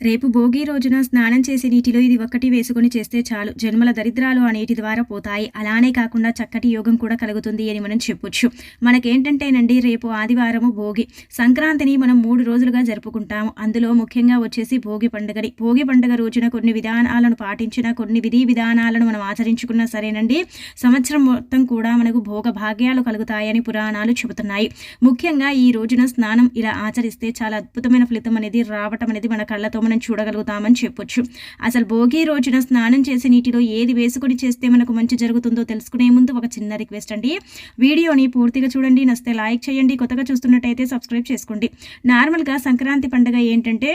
రేపు భోగి రోజున స్నానం చేసే నీటిలో ఇది ఒక్కటి వేసుకొని చేస్తే చాలు. జన్మల దరిద్రాలు ఆ నీటి ద్వారా పోతాయి. అలానే కాకుండా చక్కటి యోగం కూడా కలుగుతుంది అని మనం చెప్పొచ్చు. మనకేంటంటేనండి రేపు ఆదివారము భోగి. సంక్రాంతిని మనం మూడు రోజులుగా జరుపుకుంటాము. అందులో ముఖ్యంగా వచ్చేసి భోగి పండుగని. భోగి పండుగ రోజున కొన్ని విధానాలను పాటించిన కొన్ని విధి విధానాలను మనం ఆచరించుకున్నా సరేనండి సంవత్సరం మొత్తం కూడా మనకు భోగ భాగ్యాలు కలుగుతాయని పురాణాలు చెబుతున్నాయి. ముఖ్యంగా ఈ రోజున స్నానం ఇలా ఆచరిస్తే చాలా అద్భుతమైన ఫలితం అనేది రావటం అనేది మన కళ్ళతో మనం చూడగలుగుతామని చెప్పొచ్చు. అసలు భోగి రోజున స్నానం చేసే నీటిలో ఏది వేసుకొని చేస్తే మనకు మంచి జరుగుతుందో తెలుసుకునే ముందు ఒక చిన్న రిక్వెస్ట్ అండి. వీడియోని పూర్తిగా చూడండి నస్తే లైక్ చేయండి కొత్తగా చూస్తున్నట్టయితే సబ్స్క్రైబ్ చేసుకోండి. నార్మల్గా సంక్రాంతి పండుగ ఏంటంటే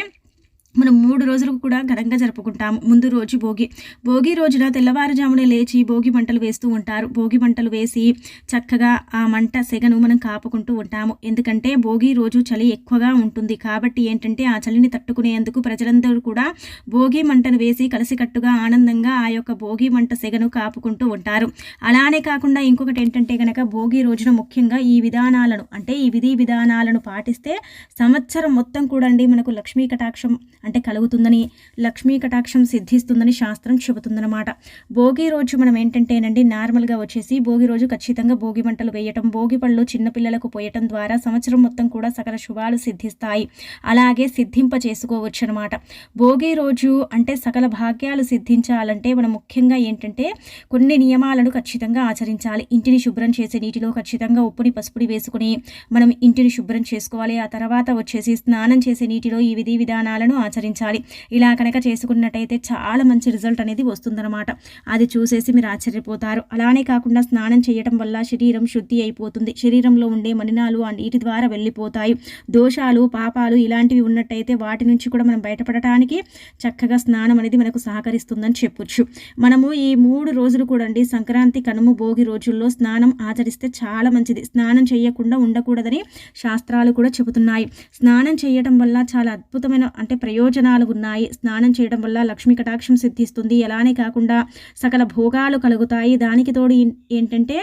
మనం మూడు రోజులు కూడా ఘనంగా జరుపుకుంటాము ముందు రోజు భోగి. భోగి రోజున తెల్లవారుజామున లేచి భోగి మంటలు వేస్తూ ఉంటారు. భోగి మంటలు వేసి చక్కగా ఆ మంట సెగను మనం కాపుకుంటూ ఉంటాము. ఎందుకంటే భోగి రోజు చలి ఎక్కువగా ఉంటుంది. కాబట్టి ఏంటంటే ఆ చలిని తట్టుకునేందుకు ప్రజలందరూ కూడా భోగి మంటను వేసి కలిసికట్టుగా ఆనందంగా ఆ యొక్క భోగి మంట సెగను కాపుకుంటూ ఉంటారు. అలానే కాకుండా ఇంకొకటి ఏంటంటే కనుక భోగి రోజున ముఖ్యంగా ఈ విధానాలను అంటే ఈ విధి విధానాలను పాటిస్తే సంవత్సరం మొత్తం కూడా మనకు లక్ష్మీ కటాక్షం అంటే కలుగుతుందని లక్ష్మీ కటాక్షం సిద్ధిస్తుందని శాస్త్రం చెబుతుందన్నమాట. భోగి రోజు మనం ఏంటంటేనండి నార్మల్గా వచ్చేసి భోగి రోజు ఖచ్చితంగా భోగి మంటలు వేయటం భోగి పళ్ళు చిన్నపిల్లలకు పోయటం ద్వారా సంవత్సరం మొత్తం కూడా సకల శుభాలు సిద్ధిస్తాయి. అలాగే సిద్ధింప చేసుకోవచ్చు అనమాట భోగి రోజు అంటే సకల భాగ్యాలు సిద్ధించాలంటే మనం ముఖ్యంగా ఏంటంటే కొన్ని నియమాలను ఖచ్చితంగా ఆచరించాలి. ఇంటిని శుభ్రం చేసే నీటిలో ఖచ్చితంగా ఉప్పుని పసుపుని వేసుకుని మనం ఇంటిని శుభ్రం చేసుకోవాలి. ఆ తర్వాత వచ్చేసి స్నానం చేసే నీటిలో ఈ విధి విధానాలను ఆచరించాలి. ఇలా కనుక చేసుకున్నట్టయితే చాలా మంచి రిజల్ట్ అనేది వస్తుందన్నమాట. అది చూసేసి మీరు ఆశ్చర్యపోతారు. అలానే కాకుండా స్నానం చేయటం వల్ల శరీరం శుద్ధి అయిపోతుంది. శరీరంలో ఉండే మలినాలు ఆ నీటి ద్వారా వెళ్ళిపోతాయి. దోషాలు పాపాలు ఇలాంటివి ఉన్నట్టయితే వాటి నుంచి కూడా మనం బయటపడటానికి చక్కగా స్నానం అనేది మనకు సహకరిస్తుందని చెప్పొచ్చు. మనము ఈ మూడు రోజులు కూడా అండి సంక్రాంతి కనుము భోగి రోజుల్లో స్నానం ఆచరిస్తే చాలా మంచిది. స్నానం చేయకుండా ఉండకూడదని శాస్త్రాలు కూడా చెబుతున్నాయి. స్నానం చేయటం వల్ల చాలా అద్భుతమైన అంటే ప్రయోజనం ప్రయోజనాలు ఉన్నాయి. స్నానం చేయడం వల్ల లక్ష్మీ కటాక్షం సిద్ధిస్తుంది. ఎలానే కాకుండా సకల భోగాలు కలుగుతాయి. దానికి తోడు ఏంటంటే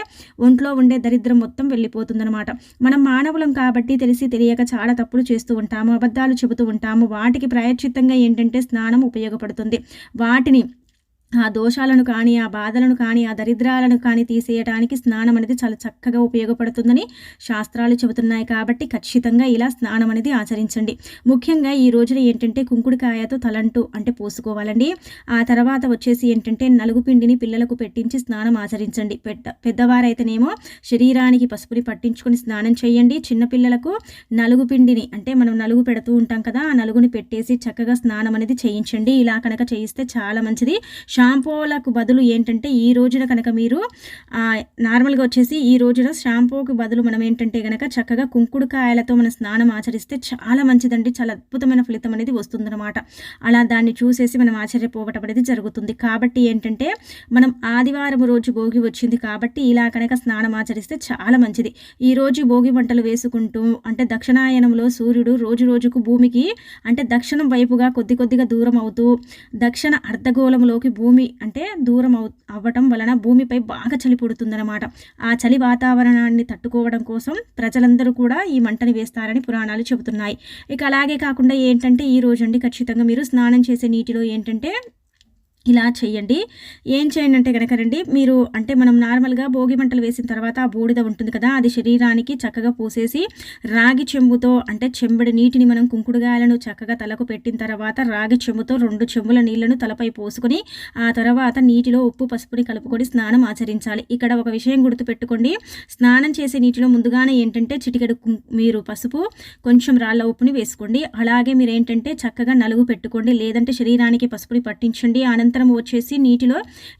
ఒంట్లో ఉండే దరిద్రం మొత్తం వెళ్ళిపోతుందనమాట మనం మానవులం కాబట్టి తెలిసి తెలియక చాలా తప్పులు చేస్తూ ఉంటాము అబద్ధాలు చెబుతూ ఉంటాము. వాటికి ప్రాయశ్చిత్తంగా ఏంటంటే స్నానం ఉపయోగపడుతుంది. వాటిని ఆ దోషాలను కానీ ఆ బాధలను కానీ ఆ దరిద్రాలను కానీ తీసేయడానికి స్నానం అనేది చాలా చక్కగా ఉపయోగపడుతుందని శాస్త్రాలు చెబుతున్నాయి కాబట్టి ఖచ్చితంగా ఇలా స్నానం అనేది ఆచరించండి. ముఖ్యంగా ఈ రోజున ఏంటంటే కుంకుడుకాయతో తలంటు అంటే పోసుకోవాలండి. ఆ తర్వాత వచ్చేసి ఏంటంటే నలుగు పిండిని పిల్లలకు పెట్టించి స్నానం ఆచరించండి. పెద్ద పెద్దవారైతేనేమో శరీరానికి పసుపుని పట్టించుకొని స్నానం చేయండి. చిన్నపిల్లలకు నలుగు పిండిని అంటే మనం నలుగు పెడుతూ ఉంటాం కదా ఆ నలుగుని పెట్టేసి చక్కగా స్నానం అనేది చేయించండి. ఇలా కనుక చేయిస్తే చాలా మంచిది. షాంపూలకు బదులు ఏంటంటే ఈ రోజున కనుక మీరు నార్మల్గా వచ్చేసి ఈ రోజున షాంపూకి బదులు మనం ఏంటంటే కనుక చక్కగా కుంకుడుకాయలతో మన స్నానం ఆచరిస్తే చాలా మంచిదండి. చాలా అద్భుతమైన ఫలితం అనేది వస్తుందన్నమాట. అలా దాన్ని చూసేసి మనం ఆశ్చర్యపోవటం అనేది జరుగుతుంది. కాబట్టి ఏంటంటే మనం ఆదివారం రోజు భోగి వచ్చింది కాబట్టి ఇలా కనుక స్నానం ఆచరిస్తే చాలా మంచిది. ఈ రోజు భోగి వంటలు వేసుకుంటూ అంటే దక్షిణాయనంలో సూర్యుడు రోజు రోజుకు భూమికి అంటే దక్షిణం వైపుగా కొద్ది కొద్దిగా దూరం అవుతూ దక్షిణ అర్ధగోళంలోకి భూమి భూమి అంటే దూరం అవ్ అవ్వటం వలన భూమిపై బాగా చలి పుడుతుందన్నమాట. ఆ చలి వాతావరణాన్ని తట్టుకోవడం కోసం ప్రజలందరూ కూడా ఈ మంటని వేస్తారని పురాణాలు చెబుతున్నాయి. ఇక అలాగే కాకుండా ఏంటంటే ఈ రోజు అండి ఖచ్చితంగా మీరు స్నానం చేసే నీటిలో ఏంటంటే ఇలా చేయండి. ఏం చేయండి అంటే కనుక రండి మీరు అంటే మనం నార్మల్గా భోగి మంటలు వేసిన తర్వాత ఆ బూడిద ఉంటుంది కదా అది శరీరానికి చక్కగా పూసేసి రాగి చెంబుతో అంటే చెంబడి నీటిని మనం కుంకుడుగాయలను చక్కగా తలకు పెట్టిన తర్వాత రాగి చెంబుతో రెండు చెంబుల నీళ్ళను తలపై పోసుకొని ఆ తర్వాత నీటిలో ఉప్పు పసుపుని కలుపుకొని స్నానం ఆచరించాలి. ఇక్కడ ఒక విషయం గుర్తుపెట్టుకోండి. స్నానం చేసే నీటిలో ముందుగానే ఏంటంటే చిటికెడు మీరు పసుపు కొంచెం రాళ్ళ ఉప్పుని వేసుకోండి. అలాగే మీరు ఏంటంటే చక్కగా నలుగు పెట్టుకోండి. లేదంటే శరీరానికి పసుపుని పట్టించండి. ఆనంద అనంతరం వచ్చేసి నీటిలో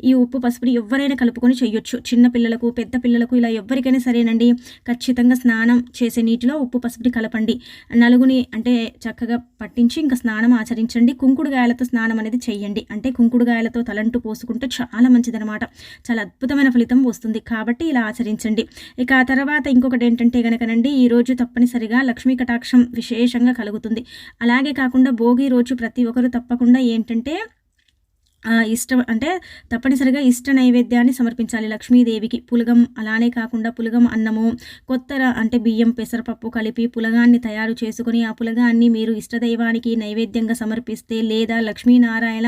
ఈ ఉప్పు పసుపుని ఎవరైనా కలుపుకొని చేయొచ్చు. చిన్న పిల్లలకు పెద్ద పిల్లలకు ఇలా ఎవరికైనా సరేనండి. ఖచ్చితంగా స్నానం చేసే నీటిలో ఉప్పు పసుపుని కలపండి. నలుగుని అంటే చక్కగా పట్టించి ఇంకా స్నానం ఆచరించండి. కుంకుడుగాయలతో స్నానం అనేది చేయండి అంటే కుంకుడుగాయలతో తలంటు పోసుకుంటే చాలా మంచిదనమాట చాలా అద్భుతమైన ఫలితం వస్తుంది. కాబట్టి ఇలా ఆచరించండి. ఇక ఆ తర్వాత ఇంకొకటి ఏంటంటే కనుకనండి ఈరోజు తప్పనిసరిగా లక్ష్మీ కటాక్షం విశేషంగా కలుగుతుంది. అలాగే కాకుండా భోగి రోజు ప్రతి ఒక్కరు తప్పకుండా ఏంటంటే ఇష్టం అంటే తప్పనిసరిగా ఇష్ట నైవేద్యాన్ని సమర్పించాలి. లక్ష్మీదేవికి పులగం అలానే కాకుండా పులగం అన్నము కొత్త అంటే బియ్యం పెసరపప్పు కలిపి పులగాన్ని తయారు చేసుకుని ఆ పులగాన్ని మీరు ఇష్టదైవానికి నైవేద్యంగా సమర్పిస్తే లేదా లక్ష్మీనారాయణ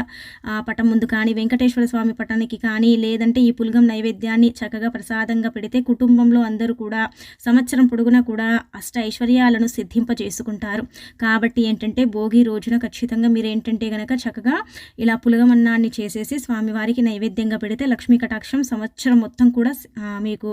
పటం ముందు కానీ వెంకటేశ్వర స్వామి పటానికి కానీ లేదంటే ఈ పులగం నైవేద్యాన్ని చక్కగా ప్రసాదంగా పెడితే కుటుంబంలో అందరూ కూడా సంవత్సరం పొడుగునా కూడా అష్ట ఐశ్వర్యాలను సిద్ధింపజేసుకుంటారు. కాబట్టి ఏంటంటే భోగి రోజున ఖచ్చితంగా మీరు ఏంటంటే కనుక చక్కగా ఇలా పులగం అన్నాన్ని చేసేసి స్వామివారికి నైవేద్యంగా పెడితే లక్ష్మీ కటాక్షం సంవత్సరం మొత్తం కూడా మీకు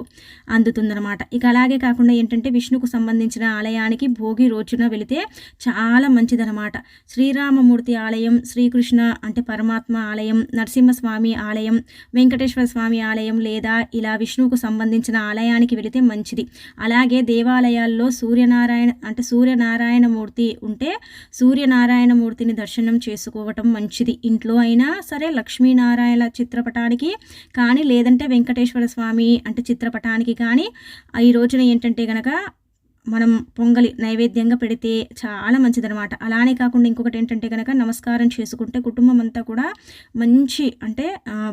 అందుతుందన్నమాట. ఇక అలాగే కాకుండా ఏంటంటే విష్ణుకు సంబంధించిన ఆలయానికి భోగి రోజున వెళితే చాలా మంచిదన్నమాట. శ్రీరామమూర్తి ఆలయం శ్రీకృష్ణ అంటే పరమాత్మ ఆలయం నరసింహస్వామి ఆలయం వెంకటేశ్వర స్వామి ఆలయం లేదా ఇలా విష్ణువుకు సంబంధించిన ఆలయానికి వెళితే మంచిది. అలాగే దేవాలయాల్లో సూర్యనారాయణ అంటే సూర్యనారాయణ మూర్తి ఉంటే సూర్యనారాయణ మూర్తిని దర్శనం చేసుకోవటం మంచిది. ఇంట్లో అయినా సరే లక్ష్మీనారాయణ చిత్రపటానికి కానీ లేదంటే వెంకటేశ్వర స్వామి అంటే చిత్రపటానికి కానీ ఈ రోజున ఏంటంటే గనక మనం పొంగలి నైవేద్యంగా పెడితే చాలా మంచిదనమాట అలానే కాకుండా ఇంకొకటి ఏంటంటే కనుక నమస్కారం చేసుకుంటే కుటుంబం అంతా కూడా మంచి అంటే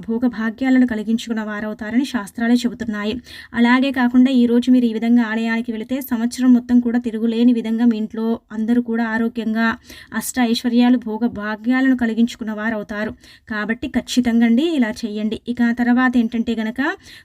భోగ భాగ్యాలను కలిగించుకున్న వారవుతారని శాస్త్రాలే చెబుతున్నాయి. అలాగే కాకుండా ఈరోజు మీరు ఈ విధంగా ఆలయానికి వెళితే సంవత్సరం మొత్తం కూడా తిరుగులేని విధంగా మీ ఇంట్లో అందరూ కూడా ఆరోగ్యంగా అష్ట ఐశ్వర్యాలు భోగ భాగ్యాలను కలిగించుకున్న వారు అవుతారు కాబట్టి ఖచ్చితంగా అండి ఇలా చేయండి ఇక తర్వాత ఏంటంటే కనుక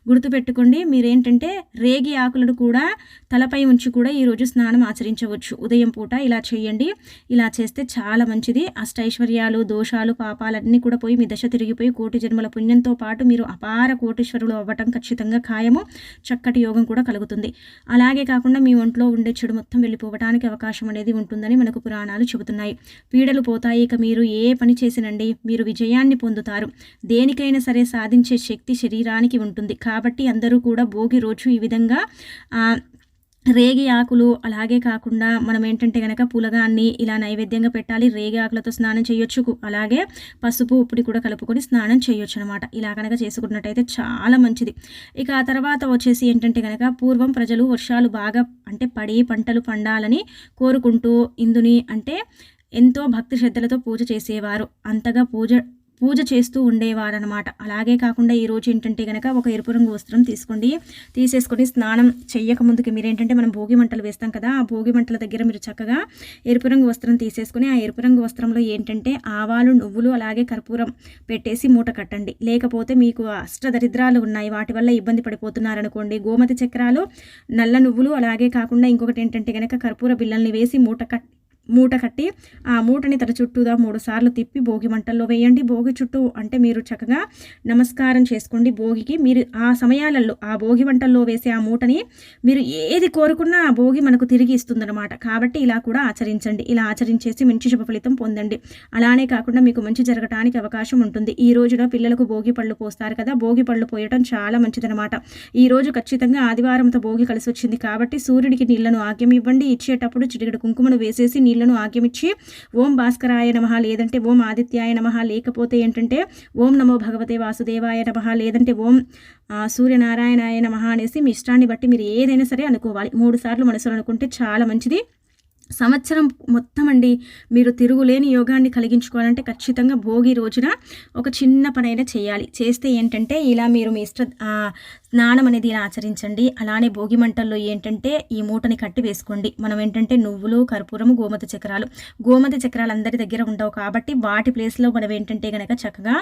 గుర్తుపెట్టుకోండి మీరేంటంటే రేగి ఆకులను కూడా తలపై ఉంచి కూడా ఈరోజు స్నానం ఆచరించవచ్చు. ఉదయం పూట ఇలా చేయండి. ఇలా చేస్తే చాలా మంచిది. అష్టైశ్వర్యాలు దోషాలు పాపాలన్నీ కూడా పోయి మీ దశ తిరిగిపోయి కోటి జన్మల పుణ్యంతో పాటు మీరు అపార కోటీశ్వరులు అవ్వటం ఖచ్చితంగా ఖాయము. చక్కటి యోగం కూడా కలుగుతుంది. అలాగే కాకుండా మీ ఒంట్లో ఉండే చెడు మొత్తం వెళ్ళిపోవడానికి అవకాశం అనేది ఉంటుందని మనకు పురాణాలు చెబుతున్నాయి. పీడలు పోతాయి. ఇక మీరు ఏ పని చేసినండి మీరు విజయాన్ని పొందుతారు. దేనికైనా సరే సాధించే శక్తి శరీరానికి ఉంటుంది. కాబట్టి అందరూ కూడా భోగి రోజు ఈ విధంగా రేగి ఆకులు అలాగే కాకుండా మనం ఏంటంటే కనుక పులగాన్ని ఇలా నైవేద్యంగా పెట్టాలి రేగి ఆకులతో స్నానం చేయొచ్చు. అలాగే పసుపు ఉప్పుడి కూడా కలుపుకొని స్నానం చేయొచ్చు అనమాట ఇలా కనుక చేసుకున్నట్టయితే చాలా మంచిది. ఇక ఆ తర్వాత వచ్చేసి ఏంటంటే కనుక పూర్వం ప్రజలు వర్షాలు బాగా అంటే పడి పంటలు పండాలని కోరుకుంటూ ఇందుని అంటే ఎంతో భక్తి శ్రద్ధలతో పూజ చేసేవారు. అంతగా పూజ పూజ చేస్తూ ఉండేవారనమాట అలాగే కాకుండా ఈరోజు ఏంటంటే కనుక ఒక ఎరుపు రంగు వస్త్రం తీసుకోండి. తీసేసుకొని స్నానం చెయ్యక ముందుకి మీరు ఏంటంటే మనం భోగి మంటలు వేస్తాం కదా ఆ భోగి మంటల దగ్గర మీరు చక్కగా ఎరుపు రంగు వస్త్రం తీసేసుకొని ఆ ఎరుపు రంగు వస్త్రంలో ఏంటంటే ఆవాలు నువ్వులు అలాగే కర్పూరం పెట్టేసి మూట కట్టండి. లేకపోతే మీకు అష్టదరిద్రాలు ఉన్నాయి. వాటి వల్ల ఇబ్బంది పడిపోతున్నారనుకోండి. గోమతి చక్రాలు నల్ల నువ్వులు అలాగే కాకుండా ఇంకొకటి ఏంటంటే కనుక కర్పూర బిళ్ళల్ని వేసి మూట కట్ మూట కట్టి ఆ మూటని తన చుట్టూదా మూడు సార్లు తిప్పి భోగి మంటల్లో వేయండి. భోగి చుట్టూ అంటే మీరు చక్కగా నమస్కారం చేసుకోండి భోగికి. మీరు ఆ సమయాలలో ఆ భోగి మంటల్లో వేసే ఆ మూటని మీరు ఏది కోరుకున్నా ఆ భోగి మనకు తిరిగి ఇస్తుందన్నమాట. కాబట్టి ఇలా కూడా ఆచరించండి. ఇలా ఆచరించేసి మంచి శుభ ఫలితం పొందండి. అలానే కాకుండా మీకు మంచి జరగటానికి అవకాశం ఉంటుంది. ఈ రోజున పిల్లలకు భోగి పళ్ళు పోస్తారు కదా. భోగి పళ్ళు పోయటం చాలా మంచిదనమాట ఈ రోజు ఖచ్చితంగా ఆదివారంతో భోగి కలిసి వచ్చింది కాబట్టి సూర్యుడికి నీళ్ళను ఆగ్యం ఇవ్వండి ఇచ్చేటప్పుడు చిటికడు కుంకుమను వేసేసి నీళ్ళను ఆగ్యమిచ్చి ఓం భాస్కరాయ నమ లేదంటే ఓం ఆదిత్యాయ నమ లేకపోతే ఏంటంటే ఓం నమో భగవతే వాసుదేవాయ నమ లేదంటే ఓం సూర్యనారాయణాయ నమ అనేసి మీ ఇష్టాన్ని బట్టి మీరు ఏదైనా సరే అనుకోవాలి. మూడు సార్లు మనసులో అనుకుంటే చాలా మంచిది. సంవత్సరం మొత్తం అండి మీరు తిరుగులేని యోగాన్ని కలిగించుకోవాలంటే ఖచ్చితంగా భోగి రోజున ఒక చిన్న పనైనా చేయాలి. చేస్తే ఏంటంటే ఇలా మీరు మీ ఇష్ట స్నానం అనేది ఇలా ఆచరించండి. అలానే భోగి మంటల్లో ఏంటంటే ఈ మూటని కట్టి వేసుకోండి. మనం ఏంటంటే నువ్వులు కర్పూరము గోమత చక్రాలు. గోమత చక్రాలు అందరి దగ్గర ఉండవు కాబట్టి వాటి ప్లేస్లో మనం ఏంటంటే కనుక చక్కగా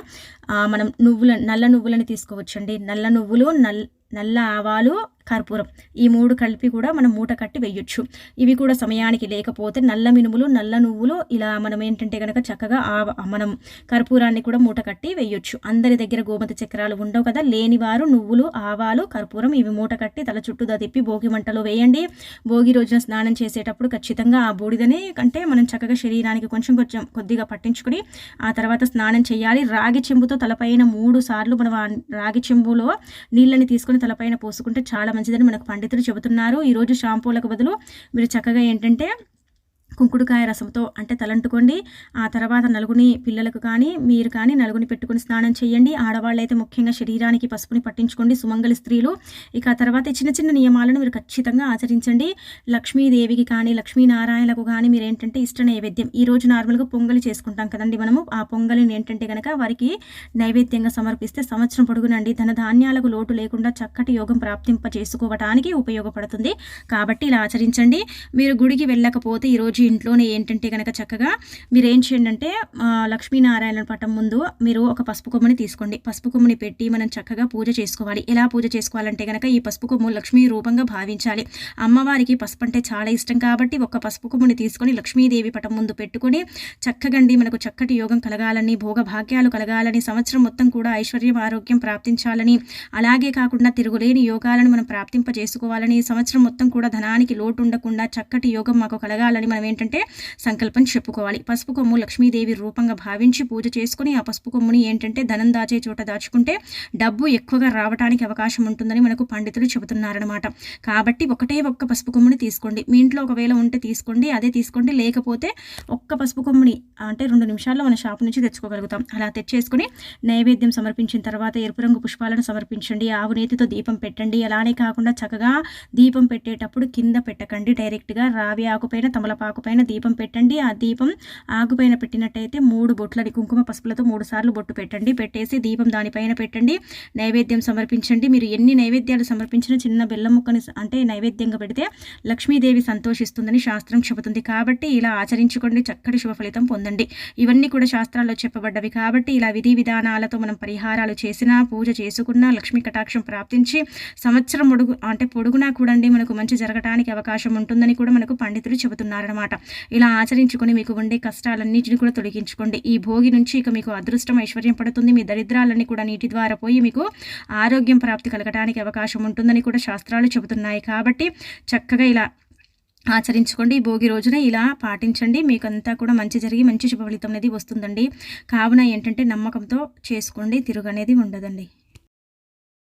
మనం నువ్వుల నల్ల నువ్వులని తీసుకోవచ్చండి. నల్ల నువ్వులు నల్ నల్ల ఆవాలు కర్పూరం. ఈ మూడు కలిపి కూడా మనం మూట కట్టి వేయొచ్చు. ఇవి కూడా సమయానికి లేకపోతే నల్ల మినుములు నల్ల నువ్వులు ఇలా మనం ఏంటంటే కనుక చక్కగా ఆవ మనం కర్పూరాన్ని కూడా మూట కట్టి వేయొచ్చు. అందరి దగ్గర గోమతి చక్రాలు ఉండవు కదా? లేనివారు నువ్వులు ఆవాలు కర్పూరం ఇవి మూట కట్టి తల చుట్టూదా తిప్పి భోగి మంటలో వేయండి. భోగి రోజున స్నానం చేసేటప్పుడు ఖచ్చితంగా ఆ బూడిదని కంటే మనం చక్కగా శరీరానికి కొంచెం కొంచెం కొద్దిగా పట్టించుకుని ఆ తర్వాత స్నానం చేయాలి. రాగి చెంబుతో తలపైన మూడు సార్లు మనం రాగి చెంబులో నీళ్ళని తీసుకొని తలపైన పోసుకుంటే చాలా మంచిదని మనకు పండితులు చెబుతున్నారు. ఈరోజు షాంపూలకు బదులు మీరు చక్కగా ఏంటంటే కుంకుడుకాయ రసంతో అంటే తలంటుకోండి. ఆ తర్వాత నలుగుని పిల్లలకు కానీ మీరు కానీ నలుగుని పెట్టుకుని స్నానం చేయండి. ఆడవాళ్ళైతే ముఖ్యంగా శరీరానికి పసుపుని పట్టించుకోండి. సుమంగళి స్త్రీలు. ఇక ఆ తర్వాత చిన్న చిన్న నియమాలను మీరు ఖచ్చితంగా ఆచరించండి. లక్ష్మీదేవికి కానీ లక్ష్మీనారాయణకు కానీ మీరు ఏంటంటే ఇష్ట నైవేద్యం. ఈ రోజు నార్మల్గా పొంగలి చేసుకుంటాం కదండి మనము. ఆ పొంగలిని ఏంటంటే కనుక వారికి నైవేద్యంగా సమర్పిస్తే సంవత్సరం పొడుగునండి. ధన ధాన్యాలకు లోటు లేకుండా చక్కటి యోగం ప్రాప్తింప చేసుకోవటానికి ఉపయోగపడుతుంది. కాబట్టి ఇలా ఆచరించండి. మీరు గుడికి వెళ్ళకపోతే ఈరోజు ఇంట్లోనే ఏంటంటే కనుక చక్కగా మీరు ఏం చేయండి అంటే లక్ష్మీనారాయణ పటం ముందు మీరు ఒక పసుపు కొమ్మని తీసుకోండి. పసుపు కొమ్మని పెట్టి మనం చక్కగా పూజ చేసుకోవాలి. ఎలా పూజ చేసుకోవాలంటే కనుక ఈ పసుపు కొమ్ము లక్ష్మీ రూపంగా భావించాలి. అమ్మవారికి పసుపు అంటే చాలా ఇష్టం కాబట్టి ఒక పసుపు కొమ్ముని తీసుకొని లక్ష్మీదేవి పటం ముందు పెట్టుకొని చక్కగండి మనకు చక్కటి యోగం కలగాలని భోగభాగ్యాలు కలగాలని సంవత్సరం మొత్తం కూడా ఐశ్వర్యం ఆరోగ్యం ప్రాప్తించాలని అలాగే కాకుండా తిరుగులేని యోగాలను మనం ప్రాప్తింప చేసుకోవాలని సంవత్సరం మొత్తం కూడా ధనానికి లోటు ఉండకుండా చక్కటి యోగం మాకు కలగాలని మనం ఏంటంటే సంకల్పం చెప్పుకోవాలి. పసుపు కొమ్ము లక్ష్మీదేవి రూపంగా భావించి పూజ చేసుకుని ఆ పసుపు కొమ్ముని ఏంటంటే ధనం దాచే చోట దాచుకుంటే డబ్బు ఎక్కువగా రావడానికి అవకాశం ఉంటుందని మనకు పండితులు చెబుతున్నారనమాట కాబట్టి ఒకటే ఒక్క పసుపు కొమ్ముని తీసుకోండి. మీ ఇంట్లో ఒకవేళ ఉంటే తీసుకోండి అదే తీసుకోండి. లేకపోతే ఒక్క పసుపు కొమ్ముని అంటే రెండు నిమిషాల్లో మన షాప్ నుంచి తెచ్చుకోగలుగుతాం. అలా తెచ్చేసుకుని నైవేద్యం సమర్పించిన తర్వాత ఎరుపు రంగు పుష్పాలను సమర్పించండి. ఆవు నేతితో దీపం పెట్టండి. అలానే కాకుండా చక్కగా దీపం పెట్టేటప్పుడు కింద పెట్టకండి. డైరెక్ట్గా రావి ఆకుపైన తమలపాకు పైన దీపం పెట్టండి. ఆ దీపం ఆకుపైన పెట్టినట్టయితే మూడు బొట్లని కుంకుమ పసుపులతో మూడు సార్లు బొట్టు పెట్టండి. పెట్టేసి దీపం దానిపైన పెట్టండి. నైవేద్యం సమర్పించండి. మీరు ఎన్ని నైవేద్యాలు సమర్పించినా చిన్న బెల్లం ముక్కని అంటే నైవేద్యంగా పెడితే లక్ష్మీదేవి సంతోషిస్తుందని శాస్త్రం చెబుతుంది. కాబట్టి ఇలా ఆచరించుకోండి. చక్కటి శుభ ఫలితం పొందండి. ఇవన్నీ కూడా శాస్త్రాల్లో చెప్పబడ్డవి. కాబట్టి ఇలా విధి విధానాలతో మనం పరిహారాలు చేసినా పూజ చేసుకున్నా లక్ష్మీ కటాక్షం ప్రాప్తించి సంవత్సరం పొడుగు అంటే పొడుగునా కూడండి మనకు మంచి జరగటానికి అవకాశం ఉంటుందని కూడా మనకు పండితులు అనమాట ఇలా ఆచరించుకొని మీకు ఉండే కష్టాలన్నిటిని కూడా తొలగించుకోండి. ఈ భోగి నుంచి ఇక మీకు అదృష్టం ఐశ్వర్యం పడుతుంది. మీ దరిద్రాలన్నీ కూడా నీటి ద్వారా పోయి మీకు ఆరోగ్యం ప్రాప్తి కలగడానికి అవకాశం ఉంటుందని కూడా శాస్త్రాలు చెబుతున్నాయి. కాబట్టి చక్కగా ఇలా ఆచరించుకోండి. భోగి రోజున ఇలా పాటించండి. మీకు అంతా కూడా మంచి జరిగి మంచి శుభ ఫలితం అనేది వస్తుందండి. కావున ఏంటంటే నమ్మకంతో చేసుకోండి. తిరుగు అనేది ఉండదండి.